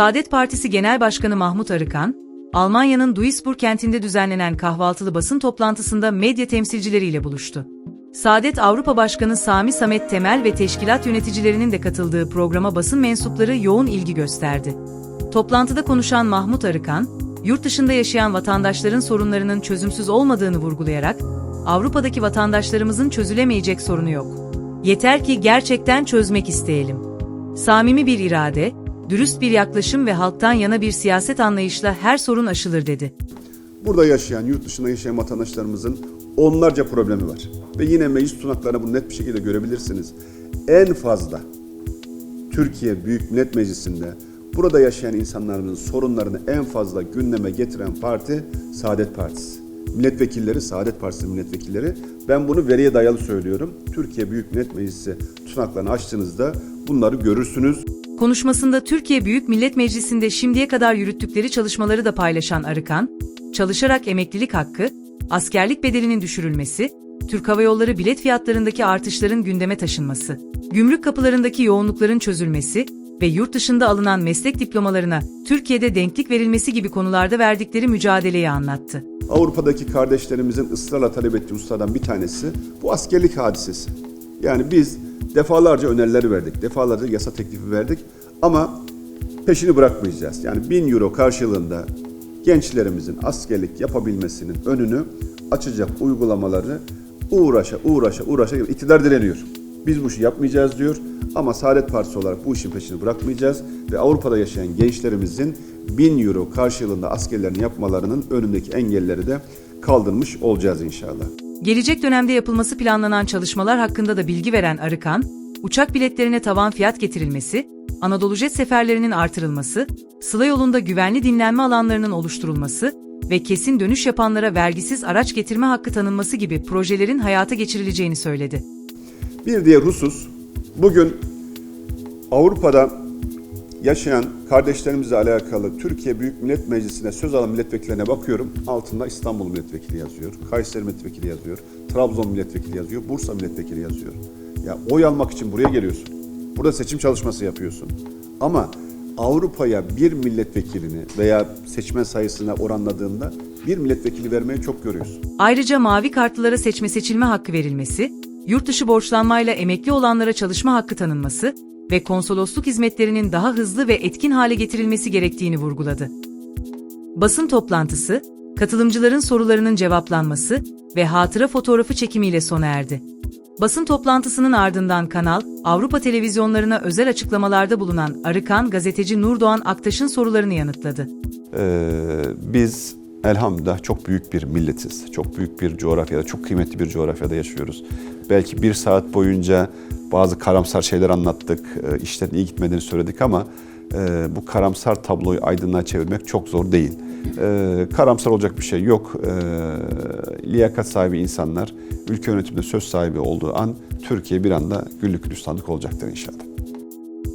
Saadet Partisi Genel Başkanı Mahmut Arıkan, Almanya'nın Duisburg kentinde düzenlenen kahvaltılı basın toplantısında medya temsilcileriyle buluştu. Saadet Avrupa Başkanı Sami Samet Temel ve teşkilat yöneticilerinin de katıldığı programa basın mensupları yoğun ilgi gösterdi. Toplantıda konuşan Mahmut Arıkan, yurt dışında yaşayan vatandaşların sorunlarının çözümsüz olmadığını vurgulayarak, Avrupa'daki vatandaşlarımızın çözülemeyecek sorunu yok. Yeter ki gerçekten çözmek isteyelim. Samimi bir irade, dürüst bir yaklaşım ve halktan yana bir siyaset anlayışla her sorun aşılır dedi. Burada yaşayan, yurt dışında yaşayan vatandaşlarımızın onlarca problemi var. Ve yine meclis tunaklarına bunu net bir şekilde görebilirsiniz. En fazla Türkiye Büyük Millet Meclisi'nde burada yaşayan insanlarımızın sorunlarını en fazla gündeme getiren parti Saadet Partisi. Milletvekilleri, Saadet Partisi milletvekilleri. Ben bunu veriye dayalı söylüyorum. Türkiye Büyük Millet Meclisi tunaklarını açtığınızda bunları görürsünüz. Konuşmasında Türkiye Büyük Millet Meclisi'nde şimdiye kadar yürüttükleri çalışmaları da paylaşan Arıkan, çalışarak emeklilik hakkı, askerlik bedelinin düşürülmesi, Türk Hava Yolları bilet fiyatlarındaki artışların gündeme taşınması, gümrük kapılarındaki yoğunlukların çözülmesi ve yurt dışında alınan meslek diplomalarına Türkiye'de denklik verilmesi gibi konularda verdikleri mücadeleyi anlattı. Avrupa'daki kardeşlerimizin ısrarla talep ettiği hususlardan bir tanesi bu askerlik hadisesi. Yani biz defalarca önerileri verdik, defalarca yasa teklifi verdik ama peşini bırakmayacağız. Yani 1000 euro karşılığında gençlerimizin askerlik yapabilmesinin önünü açacak uygulamaları uğraşa uğraşa uğraşa iktidar direniyor. Biz bu işi yapmayacağız diyor ama Saadet Partisi olarak bu işin peşini bırakmayacağız ve Avrupa'da yaşayan gençlerimizin 1000 euro karşılığında askerlerini yapmalarının önündeki engelleri de kaldırmış olacağız inşallah. Gelecek dönemde yapılması planlanan çalışmalar hakkında da bilgi veren Arıkan, uçak biletlerine tavan fiyat getirilmesi, Anadolu jet seferlerinin artırılması, Sıla yolunda güvenli dinlenme alanlarının oluşturulması ve kesin dönüş yapanlara vergisiz araç getirme hakkı tanınması gibi projelerin hayata geçirileceğini söyledi. Bir diğer husus, bugün Avrupa'da yaşayan kardeşlerimizle alakalı Türkiye Büyük Millet Meclisi'ne söz alan milletvekillerine bakıyorum. Altında İstanbul Milletvekili yazıyor, Kayseri Milletvekili yazıyor, Trabzon Milletvekili yazıyor, Bursa Milletvekili yazıyor. Ya oy almak için buraya geliyorsun. Burada seçim çalışması yapıyorsun. Ama Avrupa'ya bir milletvekilini veya seçmen sayısına oranladığında bir milletvekili vermeyi çok görüyorsun. Ayrıca mavi kartlılara seçme seçilme hakkı verilmesi, yurt dışı borçlanmayla emekli olanlara çalışma hakkı tanınması ve konsolosluk hizmetlerinin daha hızlı ve etkin hale getirilmesi gerektiğini vurguladı. Basın toplantısı, katılımcıların sorularının cevaplanması ve hatıra fotoğrafı çekimiyle sona erdi. Basın toplantısının ardından kanal, Avrupa televizyonlarına özel açıklamalarda bulunan Arıkan gazeteci Nurdoğan Aktaş'ın sorularını yanıtladı. Ee, biz elhamdülillah çok büyük bir milletiz. Çok büyük bir coğrafyada, çok kıymetli bir coğrafyada yaşıyoruz. Belki bir saat boyunca bazı karamsar şeyler anlattık, e, işlerin iyi gitmediğini söyledik ama e, bu karamsar tabloyu aydınlığa çevirmek çok zor değil. E, karamsar olacak bir şey yok. E, liyakat sahibi insanlar ülke yönetiminde söz sahibi olduğu an Türkiye bir anda güllük gülistanlık olacaktır inşallah.